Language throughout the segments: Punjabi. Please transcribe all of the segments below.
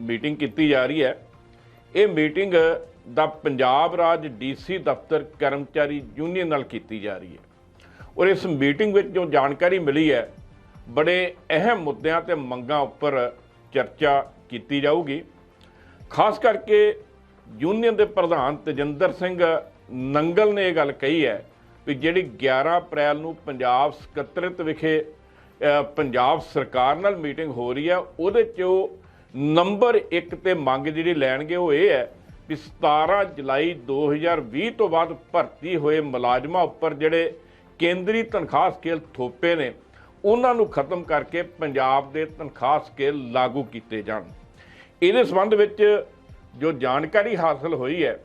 ਮੀਟਿੰਗ ਕੀਤੀ ਜਾ ਰਹੀ ਹੈ। ਇਹ ਮੀਟਿੰਗ ਦਾ ਪੰਜਾਬ ਰਾਜ ਡੀਸੀ ਦਫ਼ਤਰ ਕਰਮਚਾਰੀ ਯੂਨੀਅਨ ਨਾਲ ਕੀਤੀ ਜਾ ਰਹੀ ਹੈ। ਔਰ ਇਸ ਮੀਟਿੰਗ ਵਿੱਚ ਜੋ ਜਾਣਕਾਰੀ ਮਿਲੀ ਹੈ, ਬੜੇ ਅਹਿਮ ਮੁੱਦਿਆਂ ਤੇ ਮੰਗਾਂ ਉੱਪਰ ਚਰਚਾ ਕੀਤੀ ਜਾਊਗੀ। ਖਾਸ ਕਰਕੇ ਯੂਨੀਅਨ ਦੇ ਪ੍ਰਧਾਨ ਤਜਿੰਦਰ ਸਿੰਘ ਨੰਗਲ ਨੇ ਇਹ ਗੱਲ ਕਹੀ ਹੈ ਵੀ ਜਿਹੜੀ 11 ਅਪ੍ਰੈਲ ਨੂੰ ਪੰਜਾਬ ਸਕੱਤਰਤ ਵਿਖੇ ਪੰਜਾਬ ਸਰਕਾਰ ਨਾਲ ਮੀਟਿੰਗ ਹੋ ਰਹੀ ਹੈ, ਉਹਦੇ 'ਚ ਉਹ ਨੰਬਰ 1 ਤੇ ਮੰਗ ਜਿਹੜੀ ਲੈਣਗੇ ਉਹ ਇਹ ਹੈ ਵੀ 17 ਜੁਲਾਈ 2020 ਤੋਂ ਬਾਅਦ ਭਰਤੀ ਹੋਏ ਮੁਲਾਜ਼ਮਾਂ ਉੱਪਰ ਜਿਹੜੇ ਕੇਂਦਰੀ ਤਨਖਾਹ ਸਕੇਲ ਥੋਪੇ ਨੇ, ਉਹਨਾਂ ਨੂੰ ਖਤਮ ਕਰਕੇ ਪੰਜਾਬ ਦੇ ਤਨਖਾਹ ਸਕੇਲ ਲਾਗੂ ਕੀਤੇ ਜਾਣ। ਇਹਦੇ ਸੰਬੰਧ ਵਿੱਚ ਜੋ ਜਾਣਕਾਰੀ ਹਾਸਲ ਹੋਈ ਹੈ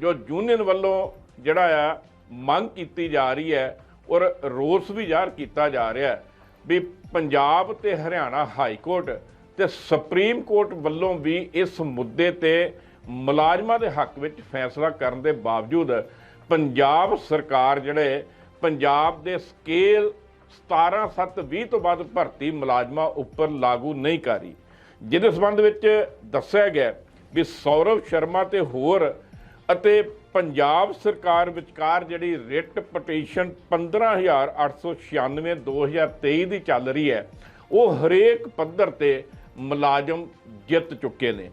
ਜੋ ਯੂਨੀਅਨ ਵੱਲੋਂ ਜਿਹੜਾ ਆ ਮੰਗ ਕੀਤੀ ਜਾ ਰਹੀ ਹੈ ਔਰ ਰੋਸ ਵੀ ਜ਼ਾਹਰ ਕੀਤਾ ਜਾ ਰਿਹਾ ਹੈ ਵੀ ਪੰਜਾਬ ਤੇ ਹਰਿਆਣਾ ਹਾਈ ਕੋਰਟ ਤੇ ਸੁਪਰੀਮ ਕੋਰਟ ਵੱਲੋਂ ਵੀ ਇਸ ਮੁੱਦੇ ਤੇ ਮੁਲਾਜ਼ਮਾਂ ਦੇ ਹੱਕ ਵਿੱਚ ਫੈਸਲਾ ਕਰਨ ਦੇ ਬਾਵਜੂਦ ਪੰਜਾਬ ਸਰਕਾਰ ਜਿਹੜੇ ਪੰਜਾਬ ਦੇ ਸਕੇਲ 17/7/20 ਤੋਂ ਬਾਅਦ ਭਰਤੀ ਮੁਲਾਜ਼ਮਾਂ ਉੱਪਰ ਲਾਗੂ ਨਹੀਂ ਕਰ ਰਹੀ। ਜਿਹਦੇ ਸੰਬੰਧ ਵਿੱਚ ਦੱਸਿਆ ਗਿਆ ਵੀ ਸੌਰਵ ਸ਼ਰਮਾ ਤੇ ਹੋਰ ਅਤੇ ਪੰਜਾਬ ਸਰਕਾਰ ਵਿਚਕਾਰ ਜਿਹੜੀ ਰਿਟ ਪਟੀਸ਼ਨ 15896 2023 ਦੀ ਚੱਲ ਰਹੀ ਹੈ, ਉਹ ਹਰੇਕ ਪੱਧਰ ਤੇ ਮੁਲਾਜ਼ਮ ਜਿੱਤ ਚੁੱਕੇ ਨੇ।